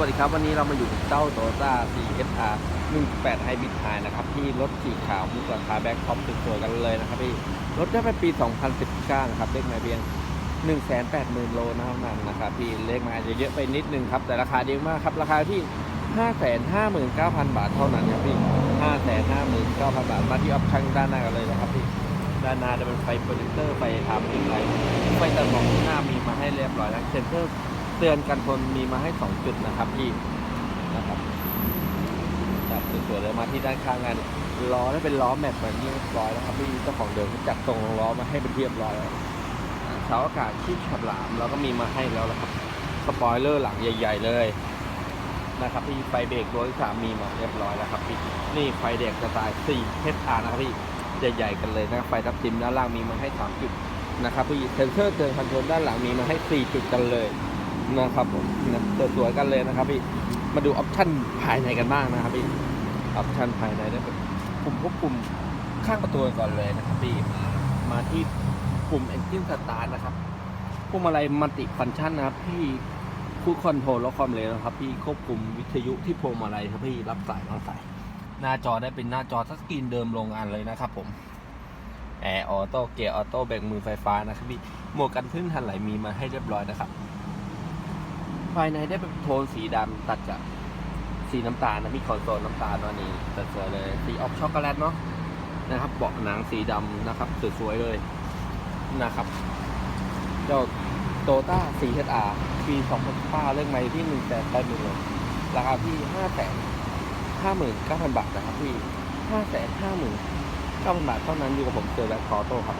วัสดีครับวันนี้เรามาอยู่กับเจ้าโตโยต้า 4SR 18 Hybrid High นะครับที่รถสีขาวมุกราคาแบ็คท็อปสวยๆกันเลยนะครับพี่รถได้ไปปี 2019นะครับเลขหมายเพียง 180,000 โลนะครับนั่นนะครับพี่เลขหมายจะเยอะไปนิดนึงครับ แต่ราคาดีมากครับ ราคาที่ 559,000 บาทเท่านั้นครับพี่ 559,000 บาทมาที่ออปชั่นด้านหน้ากันเลยนะครับพี่ด้านหน้าจะเป็นไฟโปรเจคเตอร์ไฟทำอีกไรไฟตัดหมอกข้างหน้ามีมาให้เรียบร้อยแล้วเซ็นเตอร์ เตือนกันชนมีมาให้2จุดนะครับพี่นะครับแบบสวยๆเลยมาที่ด้านข้างกันล้อได้เป็นล้อแม็กแบบนี้เรียบร้อยแล้วครับพี่เจ้าของเดิมเขาจัดทรงล้อมาให้เป็นเรียบร้อยแล้วอ่าเสาอากาศที่ฉลามเราก็มีมาให้แล้วนะครับสปอยเลอร์หลังใหญ่ ๆ เลยนะครับพี่ไฟเบรกตัวที่สามมีมาเรียบร้อยแล้วครับพี่นี่ไฟเด็กสไตล์4 HR นะครับพี่ใหญ่ๆกันเลยนะไฟทับทิมด้านล่างมีมาให้3จุดนะครับพี่เซนเซอร์เตือนคอนโทรลด้านหลังมีมาให้ 4 จุดกันเลย นะครับผมนะสวยๆกันเลยนะครับพี่มาดูออปชั่นภายในกันบ้างนะครับพี่ออปชั่นภายในได้เป็นปุ่มควบคุมข้างประตูก่อนเลยนะครับพี่มามาที่ปุ่ม Engine Start นะครับปุ่มอะไรมัลติฟังก์ชันนะครับพี่คู่คอนโทรลและความเร็วนะครับ พี่ควบคุมวิทยุที่พวงมาลัยครับพี่รับสายวางสายหน้าจอได้เป็นหน้าจอทัชสกรีนเดิมโรงงานเลยนะครับผมแอร์ออโต้เกียร์ออโต้เบรกมือไฟฟ้านะครับพี่หมวกกันพื้นทันไหลมีมาให้เรียบร้อยนะครับ ภายในได้เป็นโทนสีดำตัดกับสีน้ำตาลนะพี่คอนโซลน้ำตาลวันนี้สวยๆเลยสีออกช็อกโกแลตเนาะนะครับ เบาะหนังสีดำนะครับสวยๆเลยนะครับ เจ้าโตต้า 4HR ปี2019เลขไมล์ที่1แสนแปดหมื่นเลยราคาที่5แสนห้าหมื่นเก้าพันบาทนะครับพี่ห้าแสนห้าหมื่นเก้าพันบาทเท่านั้นอยู่กับผมเจอแบ็คคอโต้ครับ